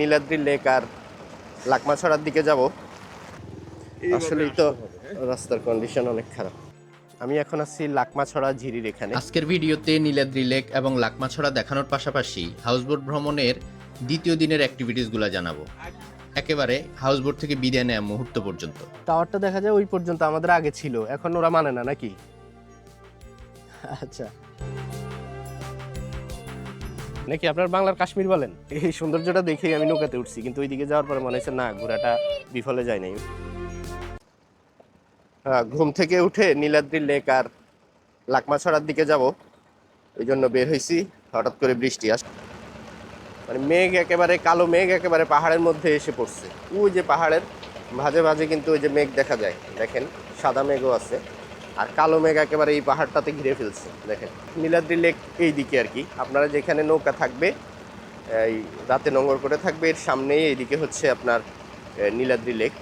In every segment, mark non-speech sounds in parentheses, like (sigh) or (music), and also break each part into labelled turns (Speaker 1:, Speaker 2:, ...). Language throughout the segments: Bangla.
Speaker 1: নীলাদ্রি লেক আর লাকমাছড়ার দিকে যাব। আসলেই তো রাস্তার কন্ডিশন অনেক খারাপ। আমি এখন আছি লাকমাছড়া ঝিরির এখানে।
Speaker 2: আজকের ভিডিওতে নীলাদ্রি লেক এবং লাকমাছড়া দেখানোর পাশাপাশি হাউসবোট ভ্রমণের দ্বিতীয় দিনের অ্যাক্টিভিটিসগুলো জানাব। একেবারে হাউসবোট থেকে বিদায় নেওয়া মুহূর্ত পর্যন্ত।
Speaker 1: টাওয়ারটা দেখা যায় ওই পর্যন্ত আমাদের আগে ছিল এখন ওরা মানে না নাকি? আচ্ছা। নাকি আপনার বাংলার কাশ্মীর বলেন? এই সৌন্দর্যটা দেখেই আমি নৌকাতে উঠছি কিন্তু ওইদিকে যাওয়ার পরে মনে হচ্ছে না ঘোরাটা বিফলে যায় নাই। হ্যাঁ, ঘুম থেকে উঠে নীলাদ্রি লেক আর লাকমাছড়ার দিকে যাব। ওই জন্য বের হয়েছি হঠাৎ করে বৃষ্টি আস মানে মেঘ একেবারে কালো মেঘ একেবারে পাহাড়ের মধ্যে এসে পড়ছে। ওই যে পাহাড়ের ভাজে ভাজে কিন্তু ওই যে মেঘ দেখা যায়। দেখেন সাদা মেঘও আছে। আর কালো মেঘ একেবারে এই পাহাড়টাতে ঘিরে ফেলছে, দেখেন। নীলাদ্রি লেক এই দিকে আর কি। আপনারা যেখানে নৌকা থাকবে, এই রাতে নোংর করে থাকবে, এর সামনেই এইদিকে হচ্ছে আপনার নীলাদ্রি লেক।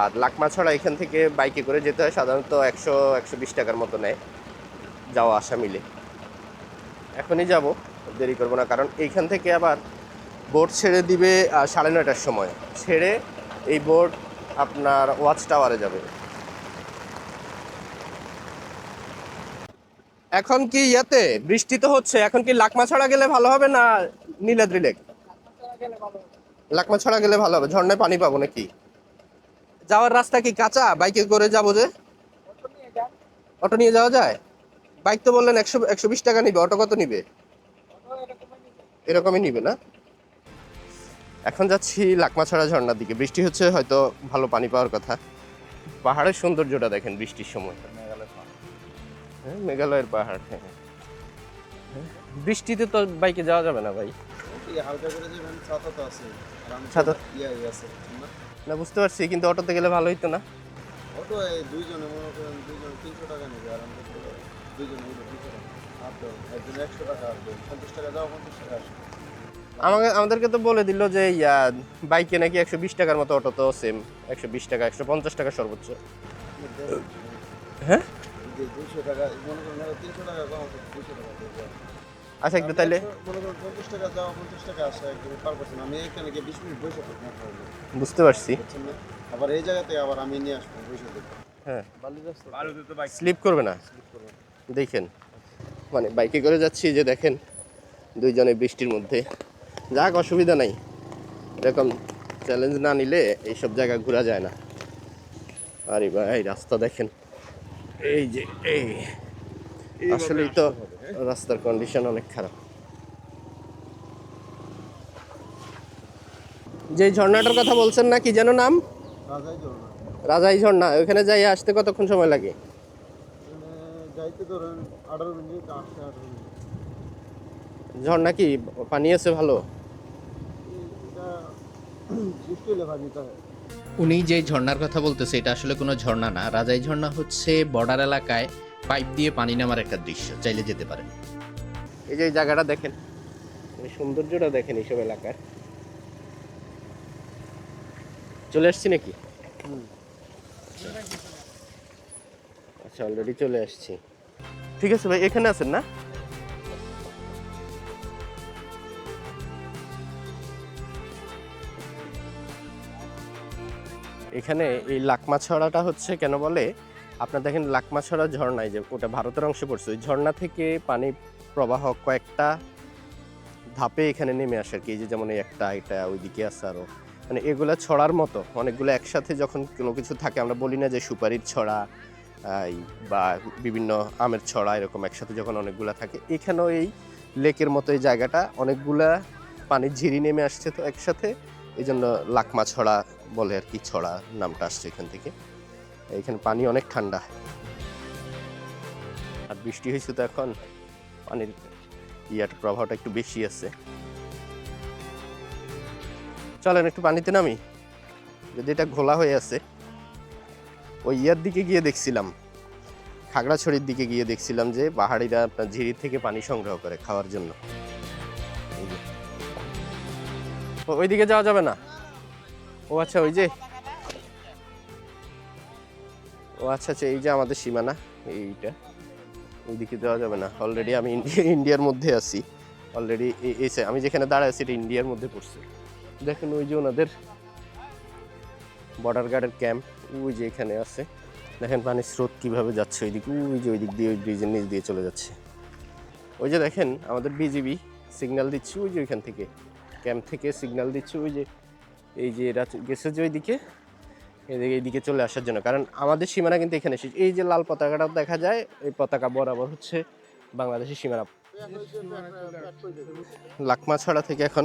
Speaker 1: আর লাকমাছড়া এখান থেকে বাইকে করে যেতে হয়, সাধারণত একশো একশো বিশ টাকার মতো নেয় যাওয়া আসা মিলে। এখনই যাব, দেরি করব না, কারণ এইখান থেকে আবার বোট ছেড়ে দিবে সাড়ে নয়টার সময়। ছেড়ে এই বোট আপনার ওয়াচ টাওয়ারে যাবে। এখন কি ইয়াতে? বৃষ্টি তো হচ্ছে, এখন কি লাকমা ছড়া গেলে ভালো হবে না নীলাদ্রি লেক? লাকমা ছড়া গেলে ভালো হবে, ঝর্ণায় পানি পাবো নাকি? যাওয়ার রাস্তা কি কাঁচা? বাইকে করে যাব যে? অটো নিয়ে যাওয়া যায়? বাইক তো বললেন একশো একশো বিশ টাকা নিবে, অটো কত নিবে? এরকমই নিবে না? এখন যাচ্ছি লাকমা লাকমাছড়া ঝর্ণার দিকে, বৃষ্টি হচ্ছে, হয়তো ভালো পানি পাওয়ার কথা। পাহাড়ের সৌন্দর্যটা দেখেন বৃষ্টির সময়। মেঘালয়ের পাহাড় হ্যাঁ হ্যাঁ। বৃষ্টিতে তো বাইকে যাওয়া যাবে না ভাই
Speaker 3: এই হালকা করে যাবেন ছাতা তো আছে আর আমি
Speaker 1: ছাতা?
Speaker 3: আছে না?
Speaker 1: বুঝতে পারছি কিন্তু অটোতে গেলে ভালো হইতো না
Speaker 3: অটো এই দুইজনে মনে করেন দুইজনে তিনশো টাকা নেবে আর আমরা তো দুইজনে হইল দুইশো টাকা আপ ডাউন একজন একশো টাকা আসবে পঞ্চাশ টাকা যাওয়া পঞ্চাশ টাকা আসবে
Speaker 1: আমাকে আমাদেরকে তো বলে দিল যে ইয়া বাইকে নাকি একশো বিশ টাকার মতো অটো তো সেম একশো বিশ টাকা একশো পঞ্চাশ টাকা সর্বোচ্চ হ্যাঁ?
Speaker 3: যে টাকা মনে করেন তিনশো টাকা কম দুইশো টাকা
Speaker 1: আচ্ছা একটু তাইলে
Speaker 3: মনে করেন পঞ্চাশ টাকা যাওয়া পঞ্চাশ টাকা আসে একদম পার পার্সেন্ট আমি এখানে গিয়ে বিশ মিনিট বসে থাকি
Speaker 1: বুঝতে পারছি।
Speaker 3: আবার এই জায়গাতে আবার আমি নিয়ে আসব বসে
Speaker 1: হ্যাঁ। স্লিপ করবে না? দেখেন মানে বাইকে করে যাচ্ছি যে দেখেন দুইজনে বৃষ্টির মধ্যে। যাক অসুবিধা নাই। এরকম চ্যালেঞ্জ না নিলে এইসব জায়গা ঘোরা যায় না। আরে ভাই রাস্তা দেখেন। এই যে এই। আসলেই তো রাস্তার কন্ডিশন অনেক খারাপ। যে ঝর্ণাটার কথা বলছেন না কি যেন নাম?
Speaker 3: রাজাই
Speaker 1: ঝর্ণা। ওখানে যাই আসতে কতক্ষণ সময় লাগে? ঝর্ণা কি পানি আছে ভালো? (clears throat)
Speaker 2: উনি যে ঝর্ণার কথা বলতেছে, এটা আসলে কোনো ঝর্ণা না। রাজাই ঝর্ণা হচ্ছে বর্ডার এলাকায় পাইপ দিয়ে পানি নামার একটা দৃশ্য। চাইলে যেতে পারেন।
Speaker 1: এই যে জায়গাটা দেখেন সৌন্দর্যটা দেখেন এইসব এলাকার। চলে আসছি নাকি? আচ্ছা অলরেডি চলে আসছি। ঠিক আছে ভাই, এখানে আছেন না? এখানে এই লাকমাছড়াটা হচ্ছে কেন বলে? আপনার দেখেন লাকমাছড়া ঝর্ণায় যে ওটা ভারতের অংশে পড়ছে। ওই ঝর্ণা থেকে পানি প্রবাহ কয়েকটা ধাপে এখানে নেমে আসে আর কি যে যেমন একটা, এটা ওইদিকে আছে আরও মানে এগুলা ছড়ার মতো। অনেকগুলো একসাথে যখন কোনো কিছু থাকে, আমরা বলি না যে সুপারির ছড়া বা বিভিন্ন আমের ছড়া এরকম একসাথে যখন অনেকগুলা থাকে, এখানেও এই লেকের মতো এই জায়গাটা অনেকগুলা পানির ঝিরি নেমে আসছে তো একসাথে। এই জন্য লাকমা ছড়া বলে আর কি, ছড়া নামটা আসছে এখান থেকে। এখানে পানি অনেক ঠান্ডা। আর বৃষ্টি হয়েছে তো এখন, পানির ইয়াটার প্রভাবটা একটু বেশি আছে। চলেন একটু পানিতে নামি। যদি এটা ঘোলা হয়ে আছে। ওই ইয়ার দিকে গিয়ে দেখছিলাম। খাগড়াছড়ির দিকে গিয়ে দেখছিলাম যে পাহাড়িরা আপনার ঝিরি থেকে পানি সংগ্রহ করে খাওয়ার জন্য। ওইদিকে যাওয়া যাবে না? ও আচ্ছা ওই যে। ও আচ্ছা আচ্ছা এই যে আমাদের সীমানা, এইটা। ওইদিকে দেওয়া যাবে না। অলরেডি আমি ইন্ডিয়া, ইন্ডিয়ার মধ্যে আছি। অলরেডি এসে, আমি যেখানে দাঁড়ায় আছি, এটা ইন্ডিয়ার মধ্যে পড়ছে। দেখেন ওই যে ওনাদের বর্ডার গার্ডের ক্যাম্প ওই যে এখানে আছে। দেখেন পানির স্রোত কীভাবে যাচ্ছে ওই দিক ওই যে ওই দিক দিয়ে ওই ব্রিজের নিচ দিয়ে চলে যাচ্ছে। ওই যে দেখেন আমাদের বিজিবি সিগন্যাল দিচ্ছে, ওই যে ওইখান থেকে। ক্যাম্প থেকে সিগন্যাল দিচ্ছে, ওই যে এই যে এরা গেছে যে ওইদিকে, এদিকে, এইদিকে চলে আসার জন্য। কারণ আমাদের সীমানা কিন্তু এখানে শেষ। এই যে লাল পতাকাটা দেখা যায়, এই পতাকা বরাবর হচ্ছে বাংলাদেশের সীমানা। লাকমাছড়া থেকে এখন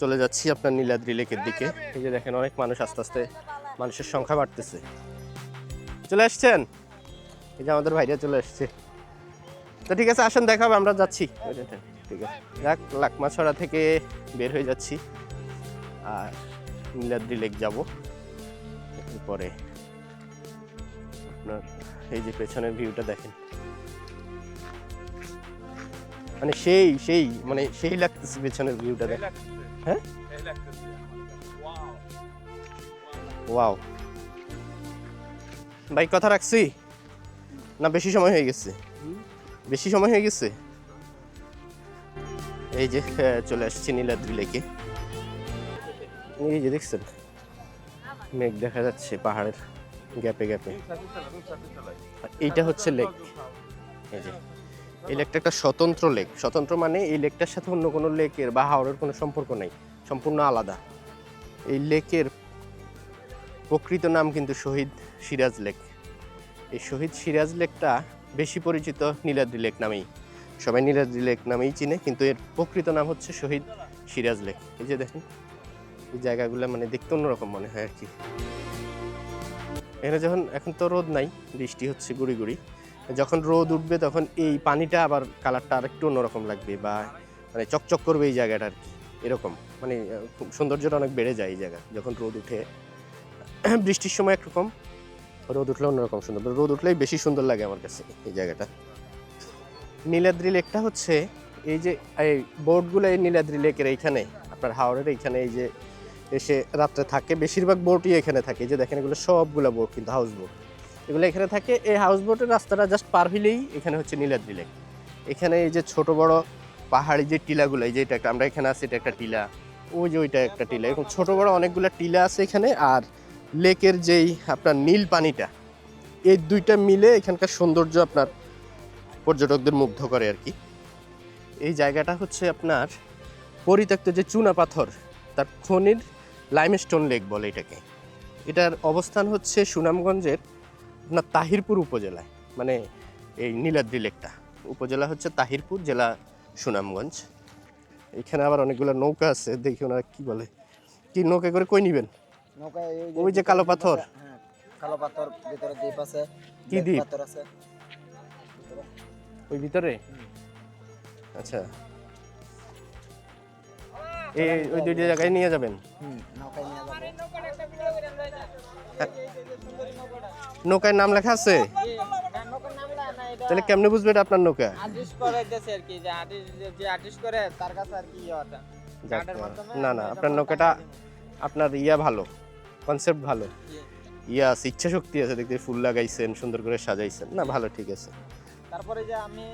Speaker 1: চলে যাচ্ছি আপনার নীলাদ্রি লেকের দিকে। এই যে দেখেন, অনেক মানুষ আস্তে আস্তে মানুষের সংখ্যা বাড়তেছে। চলে আসছেন? এই যে আমাদের ভাইরা চলে আসছে। তো ঠিক আছে, আসেন দেখাবো আমরা যাচ্ছি। ঠিক আছে। যাক, লাকমাছড়া থেকে বের হয়ে যাচ্ছি। আর নীলাদ্রি লেক যাব। এরপরে আপনার এই যে পেছনের ভিউটা দেখেন। মানে সেই সেই মানে সেই লাগতেছে পেছনের ভিউটা দেখেন হ্যাঁ? ওয়াও। ভাই কথা রাখছি? না বেশি সময় হয়ে গেছে? বেশি সময় হয়ে গেছে? এই যে আহ, চলে আসছি নীলাদ্রি লেকে। এই যে দেখছেন? মেঘ দেখা যাচ্ছে পাহাড়ের গ্যাপে গ্যাপে। এইটা হচ্ছে লেক। এই যে। এই লেকটা একটা স্বতন্ত্র লেক। স্বতন্ত্র মানে এই লেকটার সাথে অন্য কোনো লেকের বা হাওড়ের কোনো সম্পর্ক নেই। সম্পূর্ণ আলাদা। এই লেকের প্রকৃত নাম কিন্তু শহীদ সিরাজ লেক। এই শহীদ সিরাজ লেকটা বেশি পরিচিত নীলাদ্রি লেক নামেই। সবাই নীলাদ্রি লেক নামেই চিনে, কিন্তু এর প্রকৃত নাম হচ্ছে শহীদ সিরাজ লেক। এই যে দেখেন। এই জায়গাগুলো মানে দেখতে অন্যরকম মনে হয় আর কি। এখানে যখন, এখন তো রোদ নাই, বৃষ্টি হচ্ছে গুড়ি গুড়ি যখন রোদ উঠবে তখন এই পানিটা আবার কালারটা আরেকটু অন্যরকম লাগবে বা মানে চকচক করবে এই জায়গাটা আর কি। এরকম মানে সৌন্দর্যটা অনেক বেড়ে যায় এই জায়গা, যখন রোদ উঠে। (clears throat) বৃষ্টির সময় একরকম, রোদ উঠলে অন্যরকম সুন্দর, রোদ উঠলেই বেশি সুন্দর লাগে আমার কাছে এই জায়গাটা। নীলাদ্রি লেকটা হচ্ছে এই যে, এই বোটগুলো এই নীলাদ্রি লেকের এইখানে, আপনার হাওড়ের এইখানে এই যে এসে রাত্রে থাকে। বেশিরভাগ বোটই এখানে থাকে। যে দেখেন এগুলো সবগুলো বোট কিন্তু হাউস বোট এগুলো এখানে থাকে। এই হাউস বোটের রাস্তাটা জাস্ট পার হইলেই এখানে হচ্ছে নীলাদ্রি লেক এখানে এই যে ছোট বড় পাহাড়ি যে টিলাগুলো, এই যে এটা আমরা এখানে আছি, এটা একটা টিলা। ওই যে ওইটা একটা টিলা। এরকম ছোট বড় অনেকগুলো টিলা আছে এখানে। আর লেকের যেই আপনার নীল পানিটা, এই দুইটা মিলে এখানকার সৌন্দর্য আপনার পর্যটকদের মুগ্ধ করে আর কি। এই জায়গাটা হচ্ছে আপনার পরিত্যক্ত যে চুনা পাথর তার খনির লাইমস্টোন লেক বলে এটাকে। এটার অবস্থান হচ্ছে সুনামগঞ্জের আপনার তাহিরপুর উপজেলায় মানে এই নীলাদ্রি লেকটা। উপজেলা হচ্ছে তাহিরপুর জেলা সুনামগঞ্জ। এখানে আবার অনেকগুলো নৌকা আছে দেখি ওনারা কি বলে। কি নৌকা করে কই নিবেন? ওই যে কালো পাথর?
Speaker 3: হ্যাঁ কালো পাথর ভিতরে দ্বীপ আছে
Speaker 1: কি দ্বীপ?
Speaker 3: পাথর আছে।
Speaker 1: ওই ভিতরে? আচ্ছা। এই এই- ওই দুইটা জায়গায় নিয়ে যাবেন?
Speaker 3: হুম। নৌকায়
Speaker 1: নাম লেখা আছে? তাহলে কেমনে বুঝবে এটা আপনার নৌকা?
Speaker 4: আর্টিস্ট করে দিয়েছে আর কি যে আর্টিস্ট যে আর্টিস্ট করে তার কাছে আর কি ইয়েটা
Speaker 1: যাক,
Speaker 4: কার্ডের মাধ্যমে
Speaker 1: না না আপনার নৌকাটা আপনার ইয়া ভালো কনসেপ্ট ভালো। ইয়া আছে ইচ্ছা শক্তি আছে দেখতে ফুল লাগাইছেন সুন্দর করে সাজাইছেন। না ভালো ঠিক আছে।
Speaker 4: তারপরে যে আমি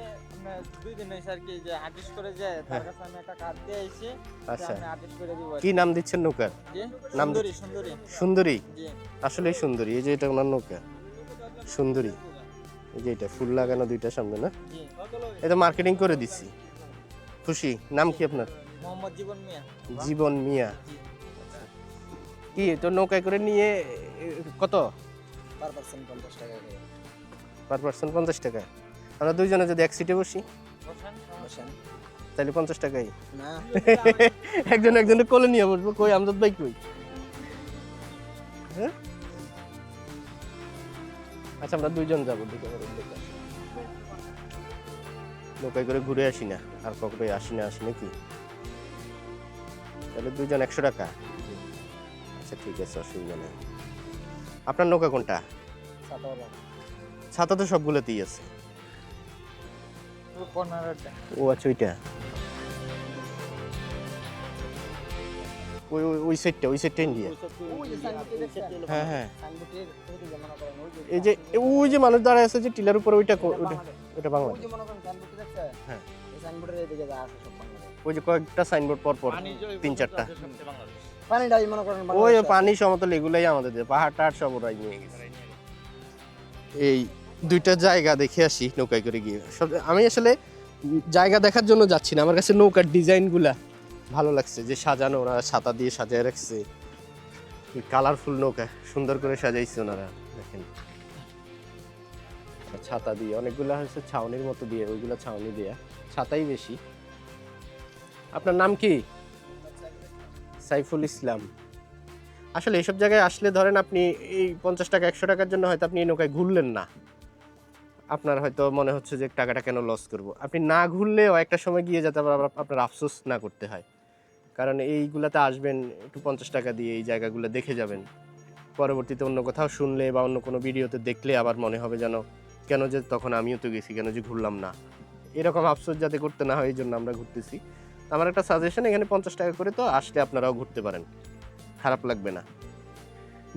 Speaker 4: দুই দিন হয়েছে আর কি যে আর্টিস্ট করে যে তার
Speaker 1: হ্যাঁ।
Speaker 4: কাছে আমি একটা কার্ড দিয়ে আইছি
Speaker 1: আচ্ছা।
Speaker 4: আমি আর্টিস্ট করে দিব
Speaker 1: কি নাম দিচ্ছেন নৌকার? নাম
Speaker 4: সুন্দরী সুন্দরী।
Speaker 1: সুন্দরী?
Speaker 4: জি।
Speaker 1: আসলেই সুন্দরী এই যে এটা ওনার নৌকা। সুন্দরী। এই যে এটা ফুল লাগানো দুইটা সামনে না? এটা মার্কেটিং করে দিচ্ছি। খুশি? নাম কি আপনার?
Speaker 4: মোহাম্মদ জীবন মিয়া।
Speaker 1: জীবন মিয়া। কি তো নৌকায় করে নিয়ে কত?
Speaker 3: পার পার্সেন্ট পঞ্চাশ টাকা
Speaker 1: পার পার্সন পঞ্চাশ টাকা? আমরা দুইজনে যদি এক সিটে বসি? তাহলে পঞ্চাশ টাকাই।
Speaker 3: না।
Speaker 1: একজন একজনের কোলে নিয়ে বসবো। কই আমজাদ ভাই কই? হ্যাঁ? আচ্ছা আমরা দুইজন যাব দুজনের। নৌকায় করে ঘুরে আসি না আর কখনোই আসি না আসি নাকি? তাহলে দুইজন একশো টাকা? আচ্ছা ঠিক আছে অসুবিধা নেই। আপনার নৌকা কোনটা? ছাতা তো সবগুলোতেই আছে। ও আচ্ছা ওইটা। ওই, ওই- সাইডটা ওই সাইডটা ইন্ডিয়া? হ্যাঁ হ্যাঁ এই যে, ওই যে মানুষ দাঁড়ায় আছে যে টিলার উপরে, ওইটা ওইটা
Speaker 3: দেখছেন?
Speaker 1: হ্যাঁ। ওই যে কয়েকটা সাইনবোর্ড পর পর, তিন চারটা ওই পানি সমতল এগুলাই আমাদের পাহাড় টাহাড় সব ওরাই নিয়ে গেছে এই দুইটা জায়গা দেখে আসি নৌকায় করে গিয়ে সব, আমি আসলে জায়গা দেখার জন্য যাচ্ছি না, আমার কাছে নৌকার ডিজাইনগুলা ভালো লাগছে যে সাজানো, ওরা ছাতা দিয়ে সাজায় রাখছে। কালারফুল নৌকা, সুন্দর করে সাজাইছে ওনারা, দেখেন। ছাতা দিয়ে, অনেকগুলো হচ্ছে ছাউনির মতো দিয়ে, ওইগুলো ছাউনি দেয়া। ছাতাই বেশি। আপনার নাম কি? সাইফুল ইসলাম। আসলে এইসব জায়গায় আসলে ধরেন আপনি এই পঞ্চাশ টাকা, একশো টাকার জন্য হয়তো আপনি এই নৌকায় ঘুরলেন না। আপনার হয়তো মনে হচ্ছে যে টাকাটা কেন লস করব। আপনি না ঘুরলেও একটা সময় গিয়ে যাতে আপনার আফসোস না করতে হয়। কারণ এইগুলাতে আসবেন একটু পঞ্চাশ টাকা দিয়ে এই জায়গাগুলো দেখে যাবেন। পরবর্তীতে অন্য কোথাও শুনলে বা অন্য কোনো ভিডিওতে দেখলে আবার মনে হবে যেন, কেন যে তখন আমিও তো গেছি, কেন যে ঘুরলাম না। এরকম আফসোস যাতে করতে না হয় এই জন্য আমরা ঘুরতেছি। আমার একটা সাজেশন এখানে পঞ্চাশ টাকা করে তো আসলে আপনারাও ঘুরতে পারেন। খারাপ লাগবে না।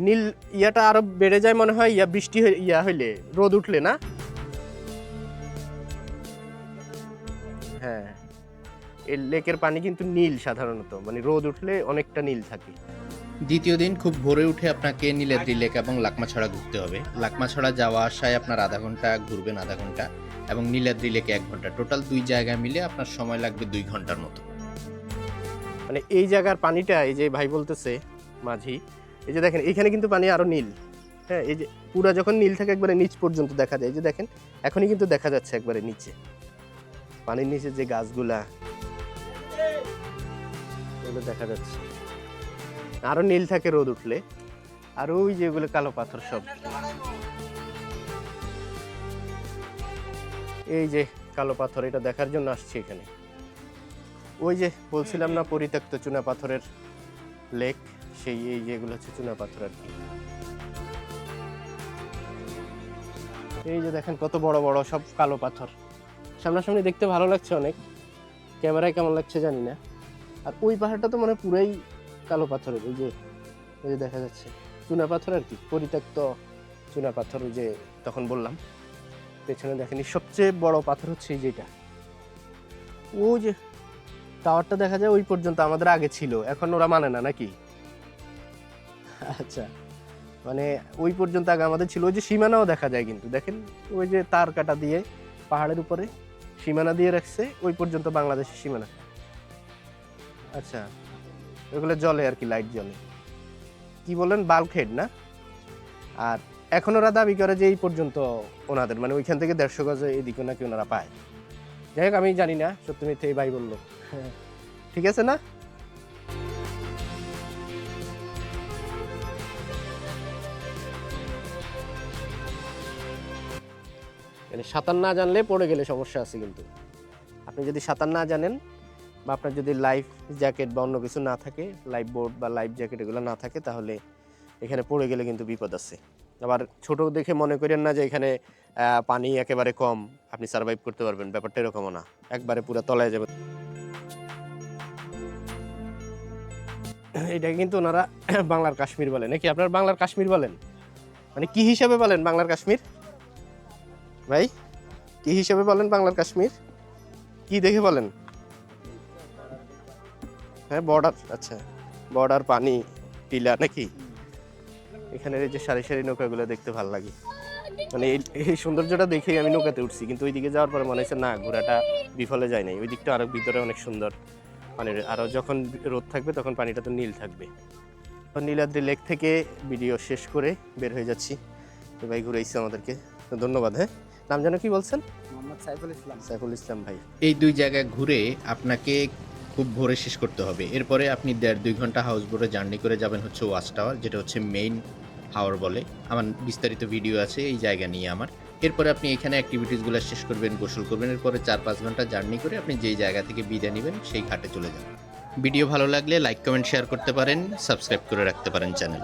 Speaker 1: নীল ইয়াটা আরও বেড়ে যায় মনে হয়, ইয়া বৃষ্টি ইয়া হইলে, রোদ উঠলে না? এই লেকের পানি কিন্তু নীল সাধারণত মানে রোদ উঠলে অনেকটা নীল থাকে।
Speaker 2: দ্বিতীয় দিন খুব ভোরে উঠে আপনাকে নীলাদ্রি লেক এবং লাকমাছড়া ঘুরতে হবে। লাকমাছড়া যাওয়া আসায় আপনার আধা ঘণ্টা ঘুরবেন আধা ঘণ্টা এবং নীলাদ্রি লেকে এক ঘণ্টা। টোটাল দুই জায়গা মিলে আপনার সময় লাগবে দুই ঘণ্টার মতো।
Speaker 1: মানে এই জায়গার পানিটা এই যে ভাই বলতেছে মাঝি এই যে দেখেন এখানে কিন্তু পানি আরও নীল। হ্যাঁ এই যে পুরা যখন নীল থাকে একবারে নিচ পর্যন্ত দেখা যায়। এই যে দেখেন এখনই কিন্তু দেখা যাচ্ছে একবারে নিচে। পানির নিচে যে গাছগুলা এগুলো দেখা যাচ্ছে। আরও নীল থাকে রোদ উঠলে। আর ওই যে ওগুলো কালো পাথর সব। এই যে কালো পাথর, এটা দেখার জন্য আসছি এখানে। ওই যে বলছিলাম না, পরিত্যক্ত চুনা পাথরের লেক, সেই এই যেগুলো হচ্ছে চুনা পাথর আর কি। এই যে দেখেন কত বড় বড় সব কালো পাথর। সামনাসামনি দেখতে ভালো লাগছে অনেক। ক্যামেরায় কেমন লাগছে জানি না। আর ওই পাহাড়টা তো মানে পুরাই কালো পাথরের, ওই যে ওই যে দেখা যাচ্ছে। চুনা পাথর আর কি, পরিত্যক্ত চুনা পাথর, ওই যে তখন বললাম। পেছনে দেখেনি সবচেয়ে বড় পাথর হচ্ছে যেটা। ও যে, টাওয়ারটা দেখা যায় ওই পর্যন্ত আমাদের আগে ছিল, এখন ওরা মানে না, নাকি? আচ্ছা মানে ওই পর্যন্ত আগে আমাদের ছিল, ওই যে সীমানাও দেখা যায় কিন্তু, দেখেন, ওই যে তার কাটা দিয়ে পাহাড়ের উপরে সীমানা দিয়ে রাখছে, ওই পর্যন্ত বাংলাদেশের সীমানা। আচ্ছা। ওগুলো জলে আর কি লাইট জলে। কি বলেন বাল্ক হেড না? আর এখন ওরা দাবি করে যে এই পর্যন্ত ওনাদের মানে ওইখান থেকে দেড়শো গজে এদিকে নাকি ওনারা পায়। যাই হোক, আমি জানি না, সত্যি মিথ্যে এই ভাই বলল। ঠিক আছে না? মানে সাঁতার না জানলে পড়ে গেলে সমস্যা আছে কিন্তু। আপনি যদি সাঁতার না জানেন বা আপনার যদি লাইফ জ্যাকেট বা অন্য কিছু না থাকে লাইফ বোর্ড বা লাইফ জ্যাকেট এগুলো না থাকে, তাহলে এখানে পড়ে গেলে কিন্তু বিপদ আছে। আবার ছোট দেখে মনে করেন না যে এখানে পানি একেবারে কম, আপনি সার্ভাইভ করতে পারবেন, ব্যাপারটা এরকমও না। একবারে পুরো তলায় যাবে। এটাকে কিন্তু ওনারা (coughs) বাংলার কাশ্মীর বলেন নাকি আপনার বাংলার কাশ্মীর বলেন? মানে কি হিসাবে বলেন বাংলার কাশ্মীর? ভাই, কি হিসাবে বলেন বাংলার কাশ্মীর? কি দেখে বলেন? হ্যাঁ বর্ডার আচ্ছা বর্ডার পানি টিলা নাকি? এখানে এই যে সারি সারি নৌকাগুলো দেখতে ভালো লাগে। মানে এই এই সৌন্দর্যটা দেখেই আমি নৌকাতে উঠছি কিন্তু ওইদিকে যাওয়ার পরে মনে হচ্ছে না ঘোরাটা বিফলে যায় নাই। ওই দিকটা আরও ভিতরে অনেক সুন্দর পানির আরও যখন রোদ থাকবে তখন পানিটা তো নীল থাকবে। তো নীলাদ্রি লেক থেকে ভিডিও শেষ করে বের হয়ে যাচ্ছি। তো ভাই ঘুরেইছে আমাদেরকে। তো ধন্যবাদ হ্যাঁ। নাম যেন কি বলছেন?
Speaker 5: মোহাম্মদ সাইফুল ইসলাম।
Speaker 1: সাইফুল ইসলাম ভাই।
Speaker 2: এই দুই জায়গায় ঘুরে আপনাকে খুব ভোরে শেষ করতে হবে। এরপরে আপনি দেড় দুই ঘণ্টা হাউস বোটে জার্নি করে যাবেন হচ্ছে ওয়াচ টাওয়ার, যেটা হচ্ছে মেইন হাওয়ার বলে। আমার বিস্তারিত ভিডিও আছে, এই জায়গা নিয়ে আমার। এরপরে আপনি এখানে অ্যাক্টিভিটিসগুলো শেষ করবেন, গোসল করবেন, এরপরে চার পাঁচ ঘণ্টা জার্নি করে আপনি যেই জায়গা থেকে বিদায় নেবেন, সেই ঘাটে চলে যান। ভিডিও ভালো লাগলে লাইক কমেন্ট শেয়ার করতে পারেন সাবস্ক্রাইব করে রাখতে পারেন চ্যানেল